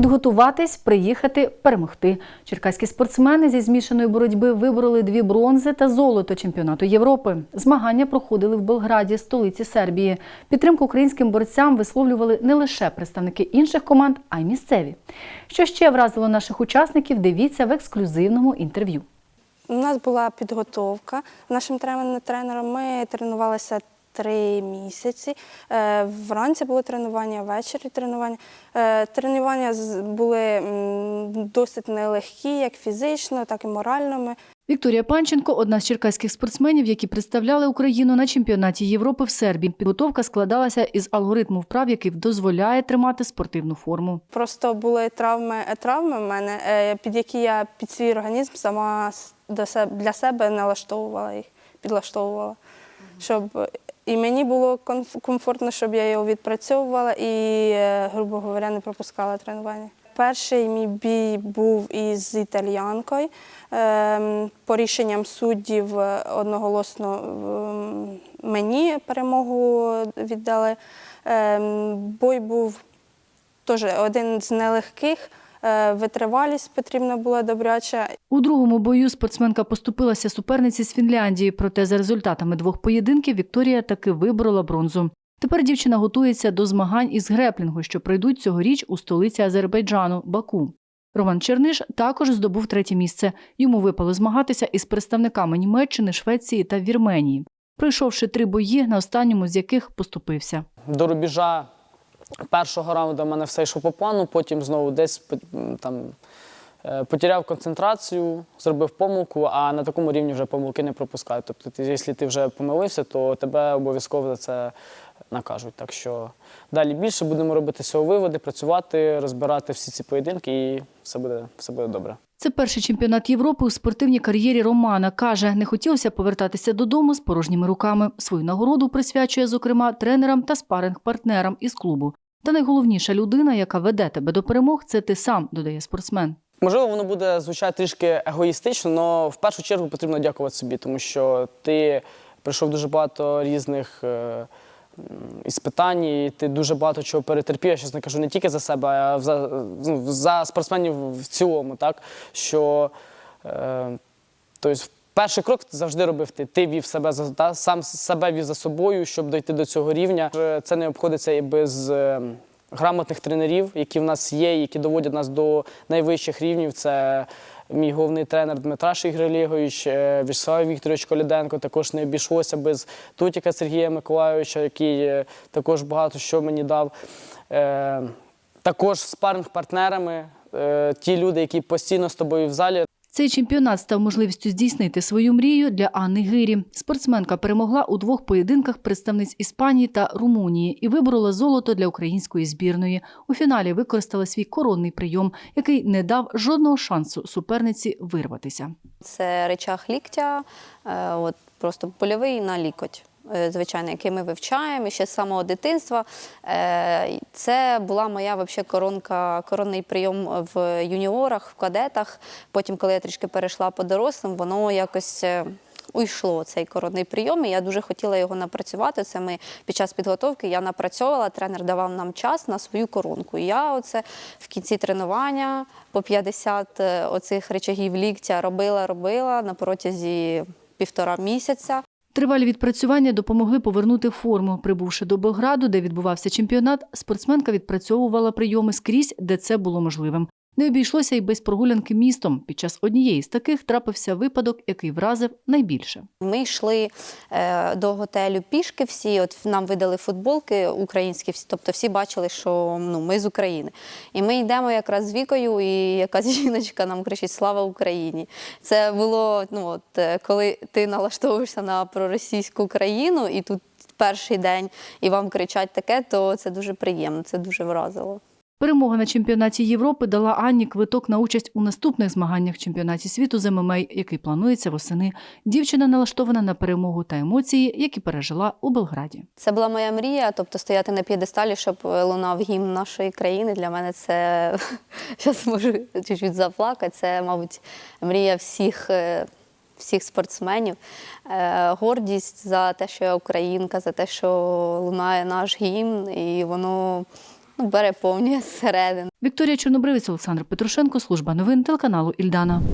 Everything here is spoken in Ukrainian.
Підготуватись, приїхати, перемогти. Черкаські спортсмени зі змішаної боротьби вибороли дві бронзи та золото чемпіонату Європи. Змагання проходили в Белграді, столиці Сербії. Підтримку українським борцям висловлювали не лише представники інших команд, а й місцеві. Що ще вразило наших учасників, дивіться в ексклюзивному інтерв'ю. У нас була підготовка нашим тренером. Ми тренувалися три місяці. Е, Вранці було тренування, ввечері тренування. Е, Тренування були досить нелегкі, як фізично, так і морально. Ми Вікторія Панченко одна з черкаських спортсменів, які представляли Україну на чемпіонаті Європи в Сербії. Підготовка складалася із алгоритму вправ, який дозволяє тримати спортивну форму. Просто були травми, е, травми в мене, під які я під свій організм сама для себе налаштовувала їх, підлаштовувала. Щоб і мені було комфортно, щоб я його відпрацьовувала і, е, грубо говоря, не пропускала тренування. Перший мій бій був із італіянкою. Ем, По рішенням суддів е, одноголосно ем, мені перемогу віддали. Ем, Бой був Теж один з нелегких. Е, Витривалість потрібна була добряча. У другому бою спортсменка поступилася суперниці з Фінляндії, проте за результатами двох поєдинків Вікторія таки виборола бронзу. Тепер дівчина готується до змагань із греплінгу, що пройдуть цьогоріч у столиці Азербайджану Баку. Роман Черниш також здобув третє місце. Йому випало змагатися із представниками Німеччини, Швеції та Вірменії, пройшовши три бої, на останньому з яких поступився. До рубежа першого раунду в мене все йшло по плану, потім знову десь там е, потеряв концентрацію, зробив помилку, а на такому рівні вже помилки не пропускають. Тобто, якщо ти вже помилився, то тебе обов'язково за це накажуть. Так що далі більше будемо робити цього виводи, працювати, розбирати всі ці поєдинки, і все буде, все буде добре. Це перший чемпіонат Європи у спортивній кар'єрі Романа. Каже, не хотілося повертатися додому з порожніми руками. Свою нагороду присвячує, зокрема, тренерам та спаринг-партнерам із клубу. Та найголовніша людина, яка веде тебе до перемог, це ти сам, додає спортсмен. Можливо, воно буде звучати трішки егоїстично, але в першу чергу потрібно дякувати собі, тому що ти пройшов дуже багато різних е, іспитань, і ти дуже багато чого перетерпів. Я щас не кажу не тільки за себе, а за, ну, за спортсменів в цілому. Так? Що, е, тобто, перший крок завжди робив ти. Ти вів себе за та, сам себе вів за собою, щоб дойти до цього рівня. Е, Це не обходиться і без. е, грамотних тренерів, які в нас є, які доводять нас до найвищих рівнів. Це мій головний тренер Дмитраш Ігрелігович, е, Вячеслав Вікторович Коляденко. Також не обійшлося без Тутіка Сергія Миколайовича, який також багато що мені дав. Також спаринг-партнерами, е, ті люди, які постійно з тобою в залі. Цей чемпіонат став можливістю здійснити свою мрію для Анни Гирі. Спортсменка перемогла у двох поєдинках представниць Іспанії та Румунії і виборола золото для української збірної. У фіналі використала свій коронний прийом, який не дав жодного шансу суперниці вирватися. Це речах ліктя, е, от просто польовий на лікоть. Е, Звичайно, який ми вивчаємо і ще з самого дитинства. Е, Це була моя вообще коронка, коронний прийом в юніорах, в кадетах. Потім, коли я трішки перейшла по дорослим, воно якось е, уйшло цей коронний прийом. І я дуже хотіла його напрацювати. Це ми під час підготовки я напрацьовувала, тренер давав нам час на свою коронку. І я оце в кінці тренування по 50 е, оцих речагів ліктя робила, робила на протязі півтора місяця. Тривалі відпрацювання допомогли повернути форму. Прибувши до Белграду, де відбувався чемпіонат, спортсменка відпрацьовувала прийоми скрізь, де це було можливим. Не обійшлося й без прогулянки містом. Під час однієї з таких трапився випадок, який вразив найбільше. Ми йшли е, до готелю пішки всі. От нам видали футболки українські, всі, тобто всі бачили, що ну, ми з України. І ми йдемо якраз з вікою, і якась жіночка нам кричить Слава Україні! Це було ну, от, е, коли ти налаштовуєшся на проросійську країну, і тут перший день і вам кричать таке, то це дуже приємно, це дуже вразило. Перемога на чемпіонаті Європи дала Анні квиток на участь у наступних змаганнях чемпіонаті світу з ММА, який планується восени. Дівчина налаштована на перемогу та емоції, які пережила у Белграді. Це була моя мрія, тобто стояти на п'єдесталі, щоб лунав гімн нашої країни. Для мене це зараз можу чуть-чуть заплакати. Це, мабуть, мрія всіх. е, Всіх спортсменів, Е, гордість за те, що я українка, за те, що лунає наш гімн, і воно ну, переповнює зсередини. Вікторія Чорнобривець, Олександр Петрушенко, служба новин телеканалу Ільдана.